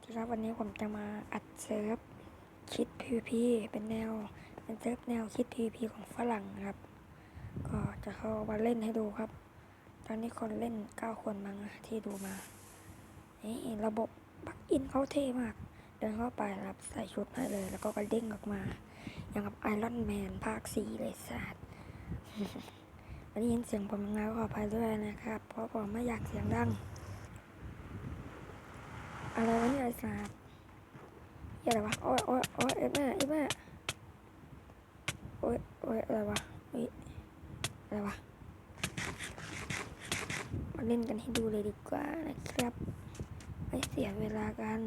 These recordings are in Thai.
สดีครับวันนี้ผมจะมาอัดเซิร์ฟคิด PVP เป็นแนวเป็นเซิร์ฟแนวคิด PVP ของฝรั่งครับ ก็จะเข้ามาเล่นให้ดูครับ ตอนนี้คนเล่น 9 คนมั้งนที่ดูมานี่ระบบบักอินเขาเท่มาก เดินเข้าไปครับใส่ชุดให้เลย แล้วก็กระเด้งออกมา อย่างกับไอรอนแมนภาค 4 เลยสัตว์วันนี้ยินเสียงผมยังไงก็ขออภัยด้วยนะครับ เพราะผมไม่อยากเสียงดัง อะไรวะเนี่ยไอ้สัตว์เหี้ยอะไรวะโอ้ยโอ้ยโอ้ยเอ็ดแม่เอ็ดแม่โอ้ยโอ้ยอะไรวะอุ๊ยอะไรวะมาเล่นกันให้ดูเลยดีกว่านะครับ ไม่เสียเวลากัน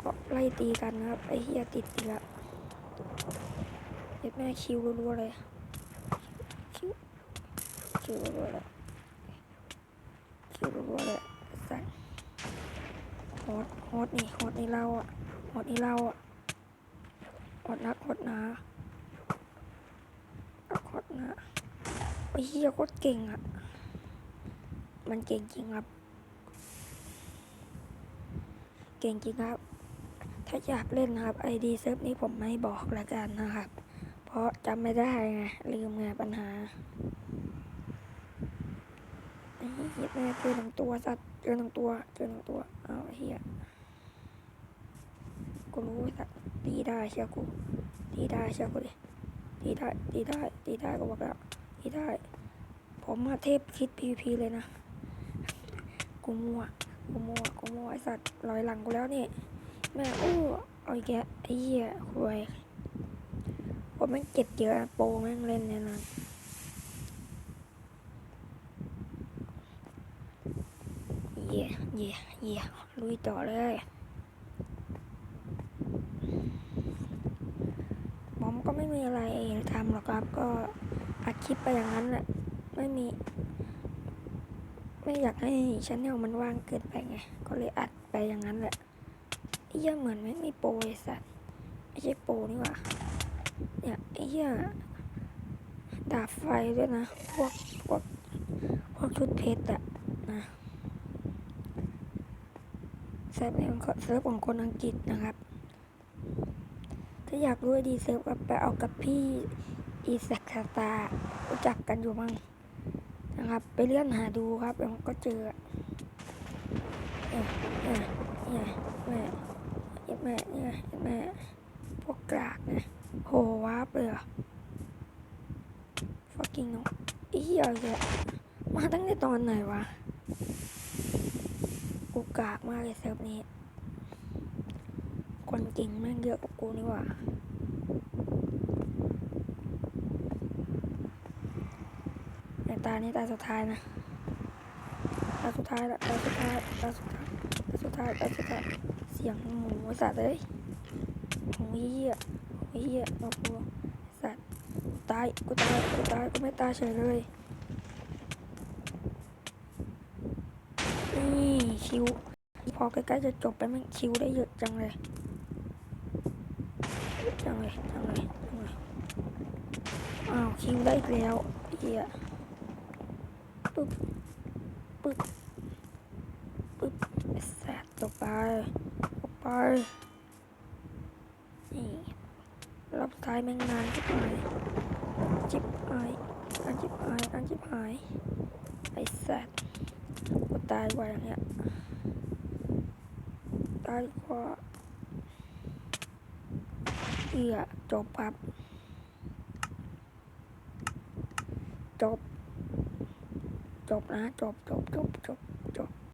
ก็ไล่ตีกันนะครับ ไอ้เหี้ยติดอีกล้วเอ็ดแม่คิวรัวๆเลยคิวคิวรัวๆเลยคิวรัวๆเลยสั ตโหดโหดนี่โหดนี่เราอะโหดนี่เราอะโหดนักโหดหนาโหดหนาไอ้เหี้ยโคตรเก่งอะ มันเก่งจริงครับ เก่งจริงครับ ถ้าอยากเล่นนะครับไอดีเซิร์ฟนี้ผมไม่บอกละกันนะครับ เพราะจำไม่ได้ไงลืมไงปัญหา เหี้ยแม่เจอหนึ่งตัวสัตว์เจอหนึ่งตัวเจอหนึ่งตัวเอาเหี้ยกูรู้สัตว์ตีได้เชียวกูตีได้เชียวกูดิตีได้ตีได้ตีได้ก็บอกแล้วตีได้ ผมมาเทพคิดพีพีเลยนะกูมัวกูมัวกูมัวไอสัตว์ลอยหลังกูแล้วนี่แม่อู้เอาอีกแกไอ้เหี้ยหวยผมแม่งเจ็บเยอะโปรแม่งเล่นเนี่ยนะ เย่เย่ยลุยต่อเลยผมก็ไม่มีอะไรทำหรอกครับ ก็อัดคลิปไปอย่างนั้นแหละไม่มี ไม่อยากให้ชแนลมันว่างเกินไปไง ก็เลยอัดไปอย่างนั้นแหละไอ้เหี้ยเหมือนไม่มีโปรไอ้สัตว์ไม่ใช่โปรนี่หว่าเนี่ยไอ้เหี้ยดาบไฟด้วยนะ พวกพวกพวกชุดเพชรอะนะ ซิร์ฟในองเซิร์ฟของคนอังกฤษนะครับ ถ้าอยากรู้ดีเซิร์ฟก็ไปเอากับพี่อีสักตารู้จักกันอยู่มั้งนะครับ ไปเลื่อนหาดูครับแล้วก็เจอเอ๊ะเอ๊ะเอ๊ะแม่เอ๊ะแม่เอ๊ะแม่พวกกรากนะโหว้าร์ปลยเหรอ fucking น้องอ้เหี้ยแกมาตั้งแต่ตอนไหนวะ กูกากมากเลยเซิร์ฟนี้ คนจริงแม่งเยอะกว่ากูนี่หว่าในตานี้ตาสุดท้ายนะ ตาสุดท้ายละตาสุดท้ายตาสุดท้ายตาสุดท้ายตาสุดท้ายเสียงหมูสัตว์เลยหมูเหี้ยหมูเหี้ยมากูสัตว์ตายกูตายกูตายกูไม่ตายเฉยเลยนี่ คิว พอใกล้ๆจะจบไปมันคิวได้เยอะจังเลยจังเลยจังเลยจังเลยอ้าวคิวได้อีกแล้วเฮียปึ๊บปึ๊บปึ๊บแสบตกไปตกไปนี่รอบท้ายแม่งนานจิบหายจิบหายอันจิบหายอันจิบหายไอ้แสบกูตายกว่าอย่างเงี้ย ต้กว่าเอียจบครับ จบ จบนะ จบจบจบจบ